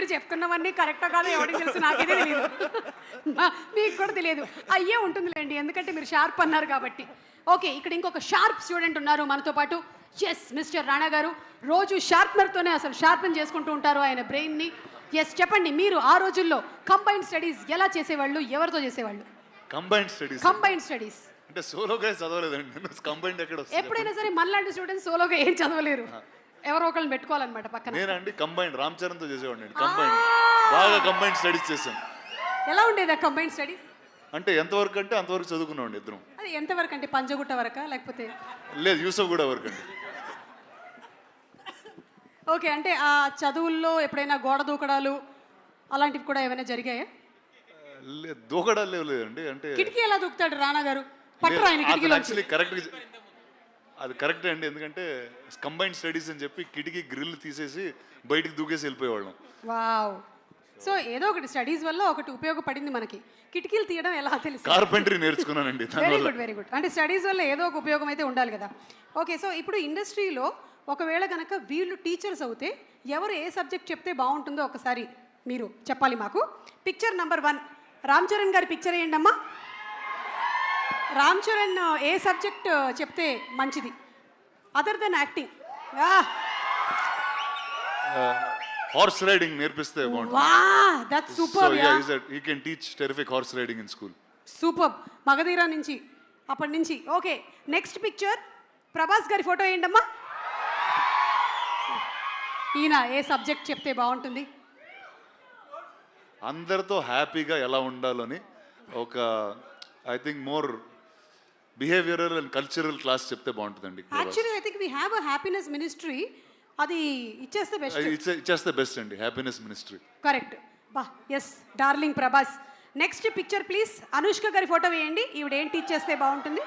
మీరు చెప్తున్నవన్నీ కరెక్టో కాదో ఎవరికి తెలుసు నాకైతే తెలియదు మీకు కూడా తెలియదు. అయ్యే ఉంటుందిలేండి ఎందుకంటే మీరు షార్ప్ అన్నారు కాబట్టి. ఓకే ఇక్కడ ఇంకొక షార్ప్ స్టూడెంట్ ఉన్నారు మనతో పాటు. ఎస్ మిస్టర్ రాణా గారు. రోజు షార్ప్నర్తోనే అసలు షార్పన్ చేసుకుంటూ ఉంటారు ఆయన బ్రెయిన్ని. ఎస్ చెప్పండి మీరు ఆ రోజుల్లో కంబైన్డ్ స్టడీస్ ఎలా చేసేవాళ్ళు ఎవరితో చేసేవాళ్ళు? Combined studies. Combined studies. అంటే సోలోగా చదవలేదండి ఎక్కడ ఎప్పుడైనా సరే మనలాంటి స్టూడెంట్స్ సోలోగా ఏం చదవలేరు. ఎవరో ఒకళ్ళని పెట్టుకోవాలన్నమాట పక్కన. నేనండి కంబైన్డ్ రామ్ చరణ్తో చేసేవాడిని కంబైన్డ్ బాగా కంబైన్డ్ స్టడీస్ చేశాం ఎలా ఉండేది ఆ కంబైన్డ్ స్టడీస్ అంటే ఎంతవరకు అంటే అంతవరకు చదువుకున్నామండి ఇద్దరం. అది ఎంతవరకు అంటే పంజగుట్ట వరకా లేకపోతే? లేదు యూసఫ్ కూడా వరకు అండి. ఓకే అంటే ఆ చదువుల్లో ఎప్పుడైనా గోడ దూకడాలు అలాంటివి కూడా ఏమైనా జరిగాయా? లేదు దూకడాలు లేవు లేదండి అంటే కిటికీ ఎలా దూకుతాడు రానా గారు? పట్టరు ఆయన కిటికీలో యాక్చువల్లీ కరెక్ట్ అది కరెక్ట్ అండి. ఎందుకంటే కంబైన్డ్ స్టడీస్ అని చెప్పి కిటికీ గ్రిల్ తీసేసి బయటికి దూకేసి వెళ్ళిపోయేవాళ్ళం. వావ్. సో ఏదో ఒకటి స్టడీస్ వల్ల ఒకటి ఉపయోగపడింది మనకి. కిటికీలు తీయడం ఎలా తెలుసు? కార్పెంటరీ నేర్చుకున్నానండి వెరీ గుడ్ వెరీ గుడ్ అంటే స్టడీస్ వల్ల ఏదో ఒక ఉపయోగం అయితే ఉండాలి కదా. ఓకే సో ఇప్పుడు ఇండస్ట్రీలో ఒకవేళ కనుక వీళ్ళు టీచర్స్ అవుతే ఎవరు ఏ సబ్జెక్ట్ చెప్తే బాగుంటుందో ఒకసారి మీరు చెప్పాలి మాకు. Picture number one Ram Charan గారి పిక్చర్ అమ్మా రామ్ చరణ్ ఏ సబ్జెక్ట్ చెప్తే మంచిది? Other than acting horse riding నేర్పిస్తే that super yeah. Is that he can teach terrific horse riding in school super Magadheera నుంచి అప్పటి నుంచి. ఓకే నెక్స్ట్ పిక్చర్ ప్రభాస్ గారి ఫోటో ఏంటమ్మా? ఈయన ఏ సబ్జెక్ట్ చెప్తే బాగుంటుంది? అందరితో హ్యాపీగా ఎలా ఉండాలని ఒక I think more behavioural and cultural class చెప్తే బాగుంటుందండి actually I think we have a happiness ministry అది ఇచ్చేస్తే బెస్ట్ ఇచ్చేస్తే బెస్ట్ అండి హ్యాపీనెస్ మినిస్ట్రీ కరెక్ట్ బా yes darling Prabhas next picture please Anushka గారి ఫోటో వేయండి. ఈవిడ ఏం టీచ్ చేస్తే బాగుంటుంది?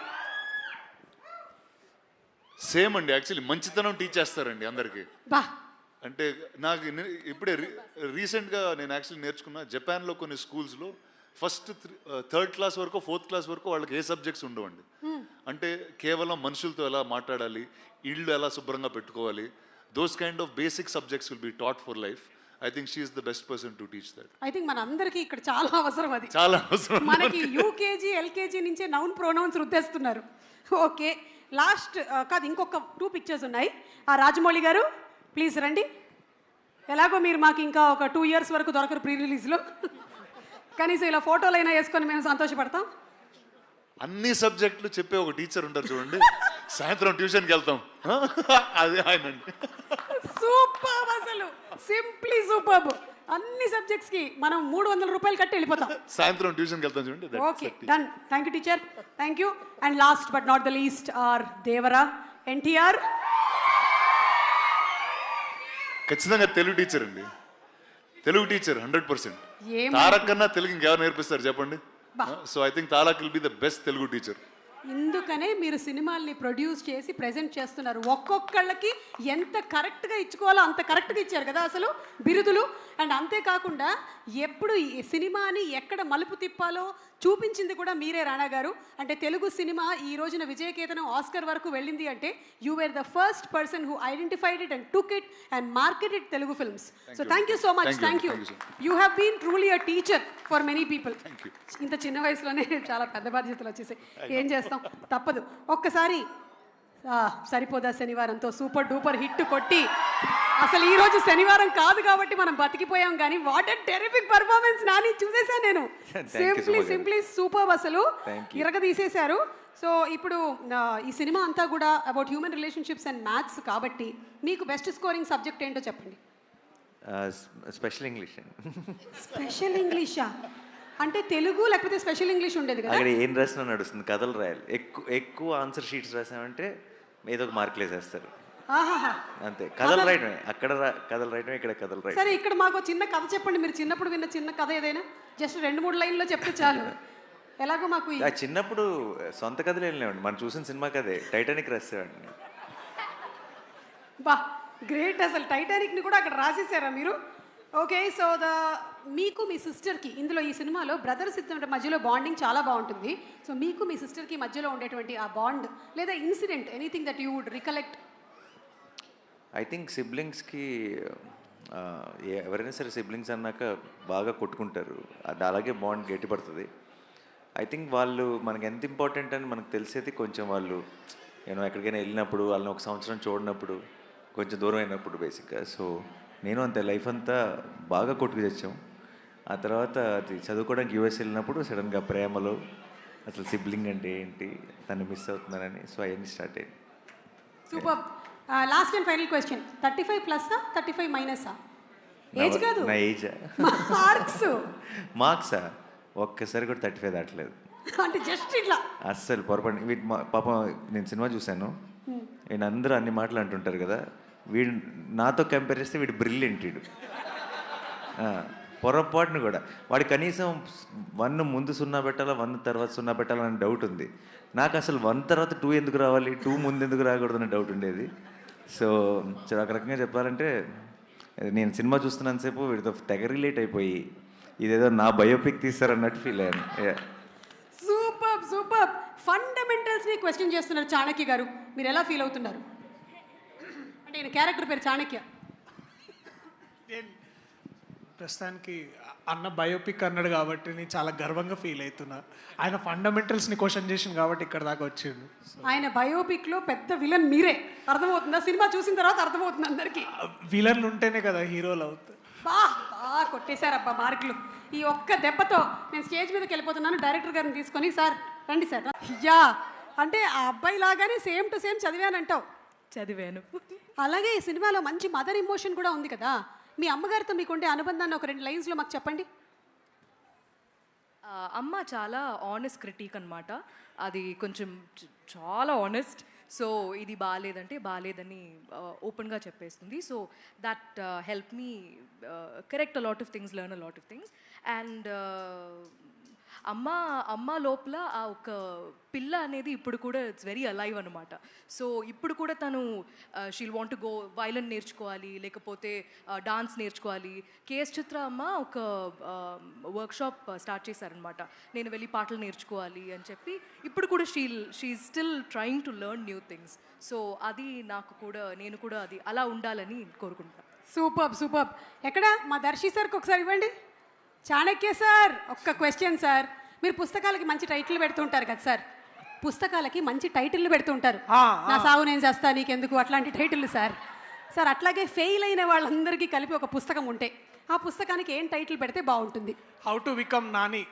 సేమ్ అండి యాక్చువల్లీ మంచితనం టీచ్ చేస్తారండి అందరికీ. బా. అంటే నాకు ఇప్పుడే రీసెంట్గా నేను యాక్చువల్లీ నేర్చుకున్న జపాన్లో కొన్ని స్కూల్స్లో ఫస్ట్ థర్డ్ క్లాస్ వరకు ఫోర్త్ క్లాస్ వరకు వాళ్ళకి ఏ సబ్జెక్ట్స్ ఉండవండి. అంటే కేవలం మనుషులతో ఎలా మాట్లాడాలి ఇళ్ళు ఎలా శుభ్రంగా పెట్టుకోవాలి those kind of basic subjects will be taught for life I think she is the best person to teach that I think మన అందరికీ ఇక్కడ చాలా అవసరం అది. చాలా అవసరం మనకి యూకేజీ ఎల్కేజీ నుంచే నౌన్ ప్రొనౌన్స్ రుద్దేస్తున్నారు. ఓకే లాస్ట్ కాదు ఇంకొక టూ పిక్చర్స్ ఉన్నాయి. ఆ రాజమౌళి గారు ప్లీజ్ రండి. ఎలాగో మీరు మాకు ఇంకా ఒక టూ ఇయర్స్ వరకు దొరకరు ప్రీ రిలీజ్లో కనీసం ఇలా ఫోటోలు అయినా వేసుకొని మేము సంతోషపడతాం? అన్ని సబ్జెక్టులు చెప్పే ఒక టీచర్ ఉంటారు చూడండి. సాయంత్రం ట్యూషన్కి వెళ్తాం. అదే ఆయన సూపర్ అసలు. సింప్లీ సూపర్ అన్ని సబ్జెక్ట్స్కి మనం మూడు వందల రూపాయలు కట్టి వెళ్ళిపోతాం. సాయంత్రం ట్యూషన్కి వెళ్తాం చూడండి. Okay. Done thank you teacher thank you and last but not the least our Devara NTR ఖచ్చితంగా తెలుగు టీచర్ అండి. తెలుగు టీచర్ హండ్రెడ్ పర్సెంట్ ఏం తారక్ కన్నా తెలుగు ఇంకెవరు నేర్పిస్తారు చెప్పండి. So I think Tarak will be the best Telugu teacher ఇందుకనే మీరు సినిమాల్ని ప్రొడ్యూస్ చేసి ప్రెజెంట్ చేస్తున్నారు. ఒక్కొక్కళ్ళకి ఎంత కరెక్ట్గా ఇచ్చుకోవాలో అంత కరెక్ట్గా ఇచ్చారు కదా అసలు బిరుదులు. అండ్ అంతేకాకుండా ఎప్పుడు ఈ సినిమాని ఎక్కడ మలుపు తిప్పాలో చూపించింది కూడా మీరే రాణా గారు. అంటే తెలుగు సినిమా ఈ రోజున విజయకేతనం ఆస్కర్ వరకు వెళ్ళింది అంటే you were the first person who identified it and took it and marketed Telugu films so thank you so much. Thank you. You have been truly a teacher for many people. ఇంత చిన్న వయసులోనే చాలా పెద్ద బాధ్యతలు వచ్చేసాయి. ఏం చేస్తాం? తప్పదు. ఒక్కసారి సరిపోదా శనివారంతో సూపర్ డూపర్ హిట్ కొట్టి. అసలు ఈ రోజు శనివారం కాదు కాబట్టి మనం బతికిపోయాం కానీ what a terrific performance Nani చూసేసా నేను. సింప్లీ. సింప్లీ సూపర్ అసలు. ఇరగ తీసేశారు సో ఇప్పుడు ఈ సినిమా అంతా కూడా about human relationships and maths కాబట్టి మీకు బెస్ట్ స్కోరింగ్ సబ్జెక్ట్ ఏంటో చెప్పండి. స్పెషల్ ఇంగ్లీష్ స్పెషల్ ఇంగ్లీషా అంటే తెలుగు లేకపోతే స్పెషల్ ఇంగ్లీష్ ఉండేది కదా? అక్కడ ఏం రాసినా నడుస్తుంది కథలు రాయాలి. ఎక్కువ ఎక్కువ ఆన్సర్ షీట్స్ రాసామంటే ఏదో ఒక మార్కులు వేసేస్తారు. అంతే. కథలు రాయటమే. అక్కడ కథలు రాయటమే ఇక్కడ కథలు రాయటం సరే ఇక్కడ మాకు చిన్న కథ చెప్పండి. మీరు చిన్నప్పుడు విన్న చిన్న కథ ఏదైనా? జస్ట్ రెండు మూడు లైన్లో చెప్తే చాలు. ఎలాగో మాకు చిన్నప్పుడు సొంత కథలు లేవండి. మనం చూసిన సినిమా కదే టైటానిక్ రాసేవాడిని బా గ్రేట్ అసలు. టైటానిక్ని కూడా అక్కడ రాసేసారా మీరు? ఓకే సో ద మీకు మీ సిస్టర్కి ఇందులో ఈ సినిమాలో బ్రదర్స్ ఇద్దరి మధ్యలో బాండింగ్ చాలా బాగుంటుంది. సో మీకు మీ సిస్టర్కి మధ్యలో ఉండేటువంటి ఆ బాండ్ లేదా incident anything that you would recollect? I think సిబ్లింగ్స్కి ఎవరైనా సరే సిబ్లింగ్స్ అన్నాక బాగా కొట్టుకుంటారు. అది అలాగే బాండ్ గట్టిపడుతుంది. ఐ థింక్ వాళ్ళు మనకి ఎంత ఇంపార్టెంట్ అని మనకు తెలిసేది కొంచెం వాళ్ళు నేను ఎక్కడికైనా వెళ్ళినప్పుడు వాళ్ళని ఒక సంవత్సరం చూడనప్పుడు కొంచెం దూరం అయినప్పుడు బేసిక్గా. సో నేను అంతే లైఫ్ అంతా బాగా కొట్టుకు తెచ్చాం. ఆ తర్వాత అది చదువుకోవడానికి యూఎస్ వెళ్ళినప్పుడు సడన్గా ప్రేమలో అసలు సిబ్లింగ్ అంటే ఏంటి తను మిస్ అవుతున్నానని సో అవన్నీ స్టార్ట్ అయ్యింది super. Last and final question. Thirty five ప్లస్సా thirty five మైనసా ఏజ్ కాదు. నా ఏజా మార్క్స్. మార్క్సా? ఒక్కసారి కూడా థర్టీ ఫైవ్ దాటలేదు. అంటే జస్ట్ ఇట్లా. అస్సలు పొరపాటు వీటి పాపం నేను సినిమా చూశాను. వీడు అందరూ అన్ని మాటలు అంటుంటారు కదా. వీడు నాతో కంపేర్ చేస్తే వీడు బ్రిలియంట్ వీడు. పొరపాటును కూడా. వాడు కనీసం వన్ ముందు సున్నా పెట్టాలా వన్ తర్వాత సున్నా పెట్టాలా అని డౌట్ ఉంది. నాకు అసలు వన్ తర్వాత టూ ఎందుకు రావాలి టూ ముందు ఎందుకు రాకూడదు అనే డౌట్ ఉండేది. సో సో ఒక రకంగా చెప్పాలంటే నేను సినిమా చూస్తున్నంతసేపు వీడితో తెగ రిలేట్ అయిపోయి ఇదేదో నా బయోపిక్ తీస్తారన్నట్టు ఫీల్ అయ్యాను. సూపర్ సూపర్ ఫండమెంటల్స్ని క్వశ్చన్ చేస్తున్నారు చాణక్య గారు. మీరు ఎలా ఫీల్ అవుతున్నారు? ఈయన క్యారెక్టర్ పేరు చాణక్య. ప్రస్తుతానికి అన్న బయోపిక్ అన్నాడు కాబట్టి నేను చాలా గర్వంగా ఫీల్ అవుతున్నా. ఆయన ఫండమెంటల్స్ని క్వశ్చన్ చేసింది కాబట్టి ఇక్కడ దాకా వచ్చిండు. ఆయన బయోపిక్లో పెద్ద విలన్ మీరే. అర్థమవుతుందా? సినిమా చూసిన తర్వాత అర్థమవుతుంది అందరికి. విలన్లు ఉంటేనే కదా హీరోలు అవుతారు. బా బా కొట్టేశారబ్బా మార్కులు. ఈ ఒక్క దెబ్బతో నేను స్టేజ్ మీదకి వెళ్ళిపోతున్నాను డైరెక్టర్ గారిని తీసుకొని సార్ రండి సార్ యా అంటే ఆ అబ్బాయి లాగానే సేమ్ టు సేమ్ చదివానంటావు. చదివాను. అలాగే ఈ సినిమాలో మంచి మదర్ ఇమోషన్ కూడా ఉంది కదా. మీ అమ్మగారితో మీకుండే అనుబంధాన్ని ఒక రెండు లైన్స్లో మాకు చెప్పండి. అమ్మ చాలా ఆనెస్ట్ క్రిటిక్ అనమాట అది కొంచెం చాలా ఆనెస్ట్ సో ఇది బాగాలేదంటే బాగాలేదని ఓపెన్గా చెప్పేస్తుంది. So that help me correct lot of things learn a lot of things and అమ్మ అమ్మ లోపల ఆ ఒక పిల్ల అనేది ఇప్పుడు కూడా ఇట్స్ వెరీ అలైవ్ అనమాట సో ఇప్పుడు కూడా తను షీల్ వాంట్ గో వైలన్ నేర్చుకోవాలి లేకపోతే డాన్స్ నేర్చుకోవాలి. కేఎస్ చిత్ర అమ్మ ఒక వర్క్షాప్ స్టార్ట్ చేశారనమాట నేను వెళ్ళి పాటలు నేర్చుకోవాలి అని చెప్పి. ఇప్పుడు కూడా she'll she still trying to learn new things so అది నాకు కూడా నేను కూడా అది అలా ఉండాలని కోరుకుంటున్నాను సూపర్ సూపర్ ఎక్కడ? మా దర్శి సార్కి ఒకసారి ఇవ్వండి. చాణక్య సార్ ఒక్క క్వశ్చన్ సార్. మీరు పుస్తకాలకి మంచి టైటిల్ పెడుతుంటారు కదా సార్. పుస్తకాలకి మంచి టైటిల్ పెడుతుంటారు. నా సాగు నేను చేస్తా నీకెందుకు? అట్లాంటి టైటిల్ సార్. సార్ అట్లాగే ఫెయిల్ అయిన వాళ్ళందరికీ కలిపి ఒక పుస్తకం ఉంటే ఆ పుస్తకానికి ఏం టైటిల్ పెడితే బాగుంటుంది? How to become Nani!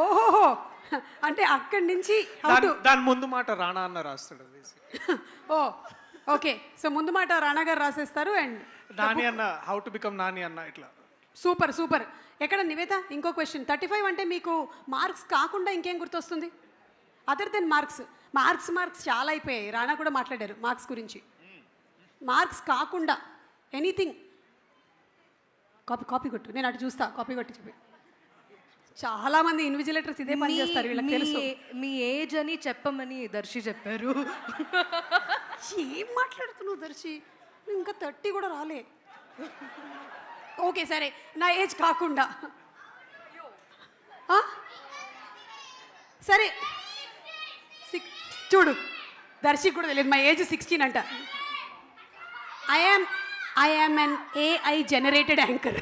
ఓహోహో. అంటే అక్కడి నుంచి దాని ముందు మాట రాణా అన్న రాస్తాడు. ఓ ఓకే. సో ముందు మాట రాణా గారు రాసేస్తారు అండ్ నాని అన్న హౌ టు బికమ్ నాని అన్న ఇట్లా. Super super. ఎక్కడ నివేత? ఇంకో క్వశ్చన్ థర్టీ ఫైవ్ అంటే మీకు మార్క్స్ కాకుండా ఇంకేం గుర్తొస్తుంది? Other than marks marks marks చాలా అయిపోయాయి. రాణా కూడా మాట్లాడారు మార్క్స్ గురించి. మార్క్స్ కాకుండా ఎనీథింగ్ కాపీ కాపీ కొట్టు. నేను అటు చూస్తా. కాపీ కొట్టి చెప్పి చాలా మంది ఇన్విజిలేటర్స్ ఇదే పని చేస్తారు వీళ్ళకి తెలుసు. మీ- మీ ఏజ్ అని చెప్పమని దర్శి చెప్పారు. ఏం మాట్లాడుతున్నావు దర్శి? ఇంకా థర్టీ కూడా రాలే. ఓకే సరే. నా ఏజ్ కాకుండా? సరే. సిక్ చూడు దర్శి కూడా తెలియదు. మా ఏజ్ సిక్స్టీన్ అంట. I'm I'm an AI generated anchor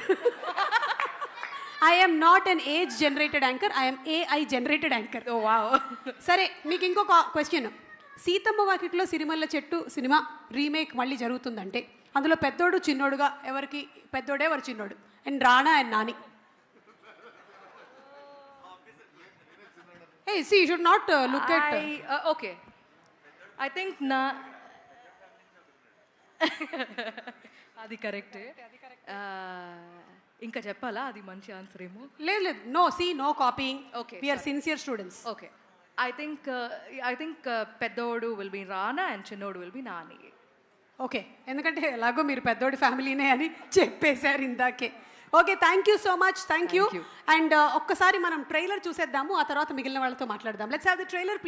I'm not an age generated anchor I'm AI generated anchor oh wow సరే మీకు ఇంకొక క్వశ్చన్ సీతమ్మ వాకిట్లో సిరిమల్ల చెట్టు సినిమా రీమేక్ మళ్ళీ జరుగుతుందంటే. అందులో పెద్దోడు చిన్నోడుగా ఎవరికి పెద్దోడే ఎవరు చిన్నోడు? And Rana and Nani. A see should not look at okay I think నా అది కరెక్టే ఇంకా చెప్పాలా? అది మంచి ఆన్సర్ ఏమో. లేదు లేదు. No see no copying Okay, we are sincere students okay I think I think పెద్దోడు విల్ బి రానా అండ్ చిన్నోడు విల్ బి నాని ఓకే ఎందుకంటే ఎలాగో మీరు పెద్దోడి ఫ్యామిలీనే అని చెప్పేశారు ఇందాకే. Okay thank you so much thank you and ఒక్కసారి మనం ట్రైలర్ చూసేద్దాము ఆ తర్వాత మిగిలిన వాళ్ళతో మాట్లాడదాం. Let's have the trailer please